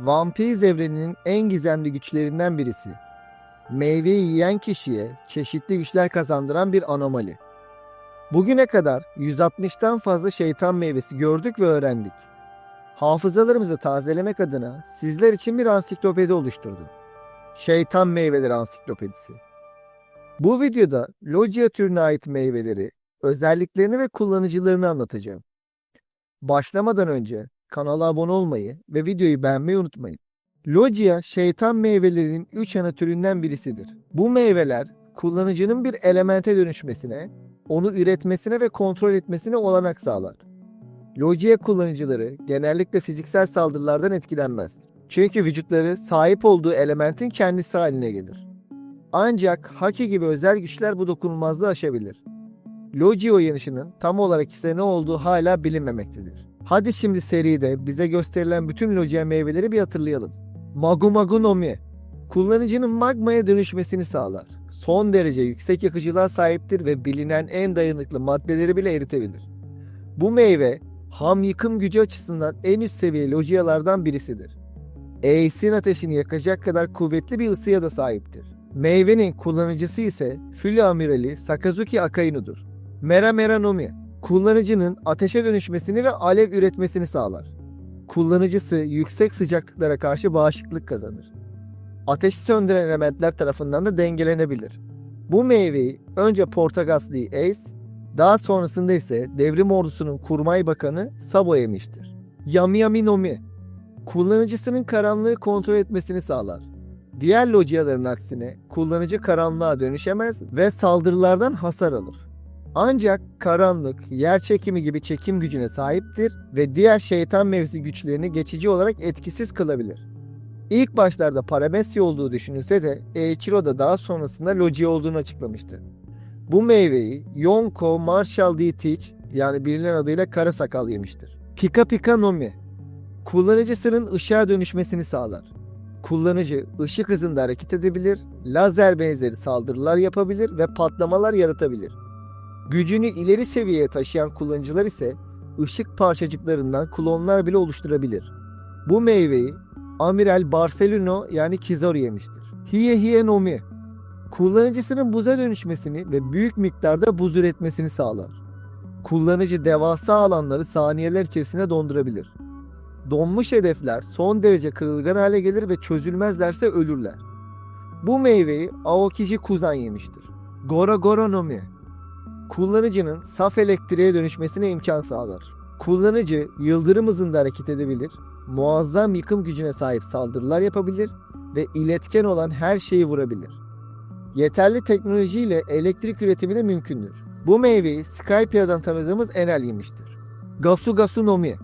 Vampir evreninin en gizemli güçlerinden birisi. Meyveyi yiyen kişiye çeşitli güçler kazandıran bir anomali. Bugüne kadar 160'tan fazla şeytan meyvesi gördük ve öğrendik. Hafızalarımızı tazelemek adına sizler için bir ansiklopedi oluşturdum. Şeytan Meyveleri Ansiklopedisi. Bu videoda Logia türüne ait meyveleri, özelliklerini ve kullanıcılarını anlatacağım. Başlamadan önce kanala abone olmayı ve videoyu beğenmeyi unutmayın. Logia şeytan meyvelerinin 3 ana türünden birisidir. Bu meyveler kullanıcının bir elemente dönüşmesine, onu üretmesine ve kontrol etmesine olanak sağlar. Logia kullanıcıları genellikle fiziksel saldırılardan etkilenmez. Çünkü vücutları sahip olduğu elementin kendisi haline gelir. Ancak Haki gibi özel güçler bu dokunulmazlığı aşabilir. Logia uyanışının tam olarak ise ne olduğu hala bilinmemektedir. Hadi şimdi seride bize gösterilen bütün Logia meyveleri bir hatırlayalım. Magu Magu no Mi Kullanıcının magmaya dönüşmesini sağlar. Son derece yüksek yakıcılığa sahiptir ve bilinen en dayanıklı maddeleri bile eritebilir. Bu meyve ham yıkım gücü açısından en üst seviye lojiyalardan birisidir. Ace'in ateşini yakacak kadar kuvvetli bir ısıya da sahiptir. Meyvenin kullanıcısı ise Fülü Amirali Sakazuki Akainu'dur. Mera Mera no Mi, kullanıcının ateşe dönüşmesini ve alev üretmesini sağlar. Kullanıcısı yüksek sıcaklıklara karşı bağışıklık kazanır. Ateşi söndüren elementler tarafından da dengelenebilir. Bu meyveyi önce Portagaslı Ace, daha sonrasında ise devrim ordusunun kurmay bakanı Sabo yemiştir. Yami Yami no Mi, kullanıcısının karanlığı kontrol etmesini sağlar. Diğer lojiyaların aksine kullanıcı karanlığa dönüşemez ve saldırılardan hasar alır. Ancak karanlık, yer çekimi gibi çekim gücüne sahiptir ve diğer şeytan mevzi güçlerini geçici olarak etkisiz kılabilir. İlk başlarda Paramesya olduğu düşünülse de Eiichiro da daha sonrasında Logia olduğunu açıklamıştı. Bu meyveyi Yonko Marshall D. Teach yani bilinen adıyla kara sakal yemiştir. Pika Pika no Mi Kullanıcısının ışığa dönüşmesini sağlar. Kullanıcı ışık hızında hareket edebilir, lazer benzeri saldırılar yapabilir ve patlamalar yaratabilir. Gücünü ileri seviyeye taşıyan kullanıcılar ise ışık parçacıklarından klonlar bile oluşturabilir. Bu meyveyi Amiral Barcelona yani Kizaru yemiştir. Hiye Hiye no Mi Kullanıcısının buza dönüşmesini ve büyük miktarda buz üretmesini sağlar. Kullanıcı devasa alanları saniyeler içerisinde dondurabilir. Donmuş hedefler son derece kırılgan hale gelir ve çözülmezlerse ölürler. Bu meyveyi Aokiji Kuzan yemiştir. Goro Goro no Mi Kullanıcının saf elektriğe dönüşmesine imkan sağlar. Kullanıcı yıldırım hızında hareket edebilir, muazzam yıkım gücüne sahip saldırılar yapabilir ve iletken olan her şeyi vurabilir. Yeterli teknolojiyle elektrik üretimi de mümkündür. Bu meyveyi Skypia'dan tanıdığımız Enel yemiştir. Gasu Gasu no Mi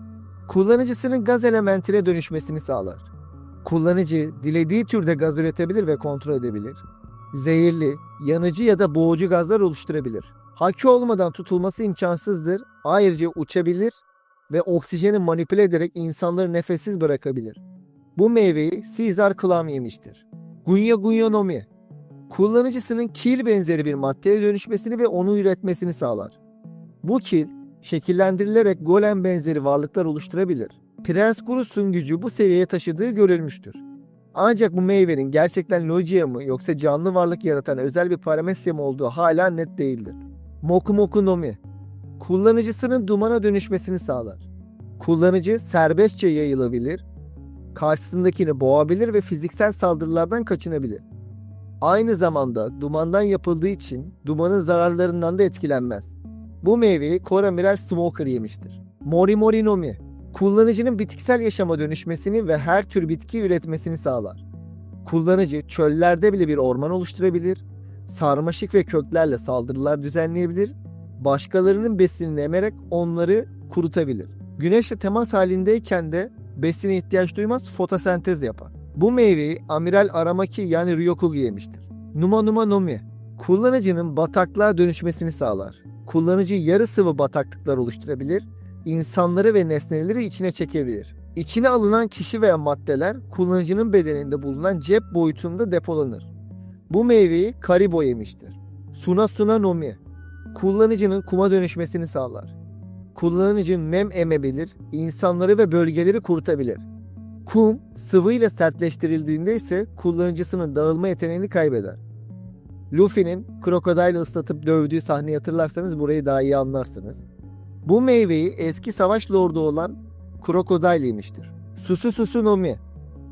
Kullanıcısının gaz elementine dönüşmesini sağlar. Kullanıcı dilediği türde gaz üretebilir ve kontrol edebilir. Zehirli, yanıcı ya da boğucu gazlar oluşturabilir. Haki olmadan tutulması imkansızdır. Ayrıca uçabilir ve oksijeni manipüle ederek insanları nefessiz bırakabilir. Bu meyveyi Caesar Clam yemiştir. Gunya Gunya no Mi Kullanıcısının kil benzeri bir maddeye dönüşmesini ve onu üretmesini sağlar. Bu kil şekillendirilerek golem benzeri varlıklar oluşturabilir. Prens Gurus'un gücü bu seviyeye taşıdığı görülmüştür. Ancak bu meyvenin gerçekten Logia mı yoksa canlı varlık yaratan özel bir paramesya mı olduğu hala net değildir. Moku Moku no Mi Kullanıcısının dumana dönüşmesini sağlar. Kullanıcı serbestçe yayılabilir, karşısındakini boğabilir ve fiziksel saldırılardan kaçınabilir. Aynı zamanda dumandan yapıldığı için dumanın zararlarından da etkilenmez. Bu meyveyi Koramiral Smoker yemiştir. Mori Mori no Mi Kullanıcının bitkisel yaşama dönüşmesini ve her tür bitki üretmesini sağlar. Kullanıcı çöllerde bile bir orman oluşturabilir, sarmaşık ve köklerle saldırılar düzenleyebilir, başkalarının besinini emerek onları kurutabilir. Güneşle temas halindeyken de besine ihtiyaç duymaz fotosentez yapar. Bu meyveyi Amiral Aramaki yani Ryokugi yemiştir. Numa Numa no Mi Kullanıcının bataklığa dönüşmesini sağlar. Kullanıcı yarı sıvı bataklıklar oluşturabilir, insanları ve nesneleri içine çekebilir. İçine alınan kişi veya maddeler kullanıcının bedeninde bulunan cep boyutunda depolanır. Bu meyveyi Karibo yemiştir. Suna Suna no Mi Kullanıcının kuma dönüşmesini sağlar. Kullanıcı nem emebilir, insanları ve bölgeleri kurutabilir. Kum sıvıyla sertleştirildiğinde ise kullanıcısının dağılma yeteneğini kaybeder. Luffy'nin krokodayla ıslatıp dövdüğü sahneyi hatırlarsanız burayı daha iyi anlarsınız. Bu meyveyi eski savaş lordu olan Krokodayl yemiştir. Susu Susu no Mi,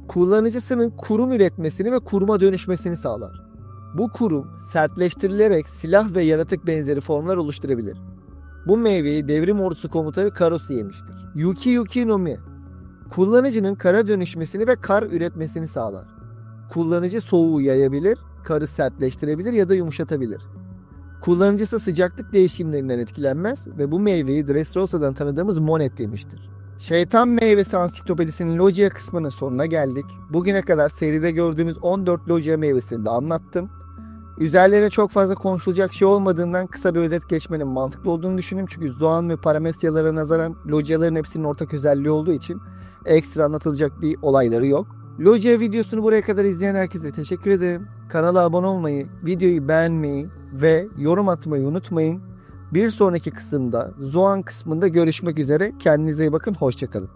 kullanıcısının kurum üretmesini ve kuruma dönüşmesini sağlar. Bu kurum sertleştirilerek silah ve yaratık benzeri formlar oluşturabilir. Bu meyveyi devrim ordusu komutanı Karosu yemiştir. Yuki Yuki no Mi, kullanıcının kara dönüşmesini ve kar üretmesini sağlar. Kullanıcı soğuğu yayabilir, karı sertleştirebilir ya da yumuşatabilir. Kullanıcısı sıcaklık değişimlerinden etkilenmez ve bu meyveyi Dressrosa'dan tanıdığımız Monet demiştir. Şeytan Meyvesi Ansiklopedisinin Logia kısmının sonuna geldik. Bugüne kadar seride gördüğümüz 14 Logia meyvesini de anlattım. Üzerlerine çok fazla konuşulacak şey olmadığından kısa bir özet geçmenin mantıklı olduğunu düşündüm. Çünkü Zoan ve Paramesyalara nazaran Logiaların hepsinin ortak özelliği olduğu için ekstra anlatılacak bir olayları yok. Logia videosunu buraya kadar izleyen herkese teşekkür ederim. Kanala abone olmayı, videoyu beğenmeyi ve yorum atmayı unutmayın. Bir sonraki kısımda Zoan kısmında görüşmek üzere. Kendinize iyi bakın. Hoşçakalın.